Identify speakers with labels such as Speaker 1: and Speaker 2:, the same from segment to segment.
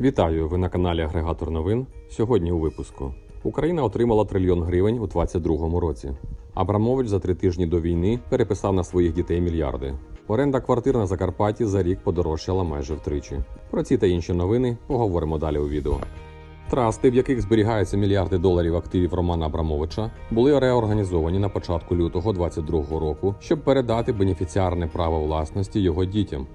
Speaker 1: Вітаю! Ви на каналі Агрегатор новин. Сьогодні у випуску. Україна отримала трильйон гривень у 2022 році. Абрамович за три тижні до війни переписав на своїх дітей мільярди. Оренда квартир на Закарпатті за рік подорожчала майже втричі. Про ці та інші новини поговоримо далі у відео. Трасти, в яких зберігаються мільярди доларів активів Романа Абрамовича, були реорганізовані на початку лютого 2022 року, щоб передати бенефіціарне право власності його дітям.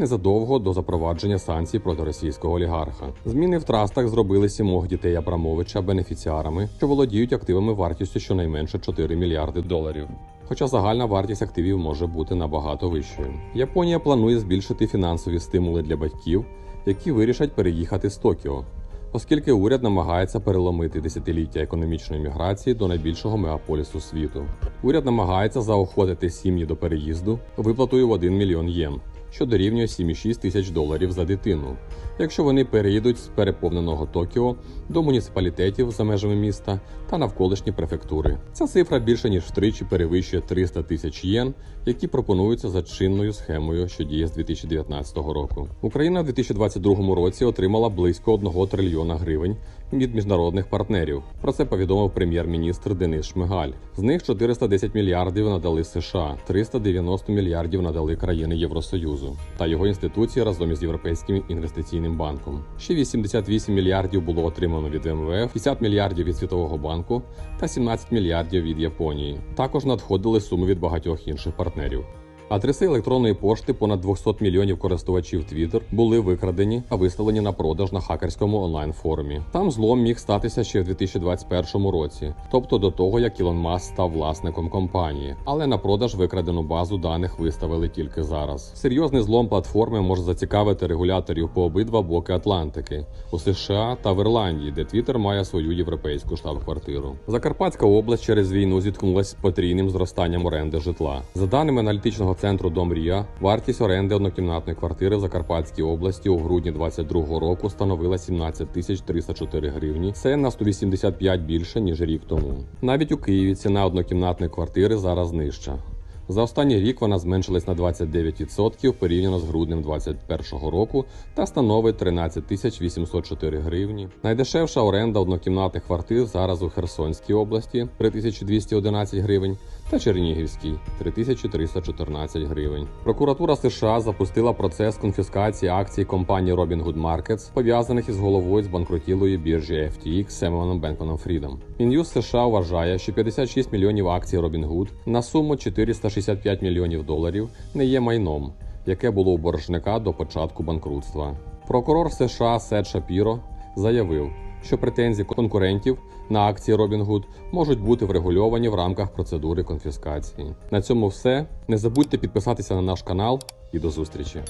Speaker 1: Незадовго до запровадження санкцій проти російського олігарха. Зміни в трастах зробили сімох дітей Абрамовича бенефіціарами, що володіють активами вартістю щонайменше 4 мільярди доларів. Хоча загальна вартість активів може бути набагато вищою. Японія планує збільшити фінансові стимули для батьків, які вирішать переїхати з Токіо, оскільки уряд намагається переломити десятиліття економічної міграції до найбільшого мегаполісу світу. Уряд намагається заохотити сім'ї до переїзду виплатою в 1 мільйон єн, що дорівнює 7,6 тисяч доларів за дитину, якщо вони переїдуть з переповненого Токіо до муніципалітетів за межами міста та навколишні префектури. Ця цифра більше ніж втричі перевищує 300 тисяч єн, які пропонуються за чинною схемою, що діє з 2019 року. Україна в 2022 році отримала близько 1 трильйона гривень від міжнародних партнерів. Про це повідомив прем'єр-міністр Денис Шмигаль. З них 410 мільярдів надали США, 390 мільярдів надали країни Євросоюзу та його інституції разом із Європейським інвестиційним банком. Ще 88 мільярдів було отримано від МВФ, 50 мільярдів від Світового банку та 17 мільярдів від Японії. Також надходили суми від багатьох інших партнерів. Адреси електронної пошти понад 200 мільйонів користувачів Twitter були викрадені та виставлені на продаж на хакерському онлайн-форумі. Там злом міг статися ще в 2021 році, тобто до того, як Ілон Маск став власником компанії. Але на продаж викрадену базу даних виставили тільки зараз. Серйозний злом платформи може зацікавити регуляторів по обидва боки Атлантики у США та в Ірландії, де Twitter має свою європейську штаб-квартиру. Закарпатська область через війну зіткнулася з потрійним зростанням оренди житла. За даними аналітичного центру Домрія, вартість оренди однокімнатної квартири в Закарпатській області у грудні 2022 року становила 17 тисяч 304 гривні. Це на 185 більше ніж рік тому. Навіть у Києві ціна однокімнатної квартири зараз нижча. За останній рік вона зменшилась на 29% порівняно з груднем 2021 року та становить 13 тисяч 804 гривні. Найдешевша оренда однокімнатних квартир зараз у Херсонській області 3211 гривень та Чернігівській 3314 гривень. Прокуратура США запустила процес конфіскації акцій компанії Robinhood Markets, пов'язаних із головою збанкрутілої біржі FTX Семеном Бенкманом Фрідом. Мін'юз США вважає, що 56 мільйонів акцій Robinhood на суму 465 мільйонів доларів не є майном, яке було у боржника до початку банкрутства. Прокурор США Сет Шапіро заявив, що претензії конкурентів на акції Robinhood можуть бути врегульовані в рамках процедури конфіскації. На цьому все. Не забудьте підписатися на наш канал і до зустрічі.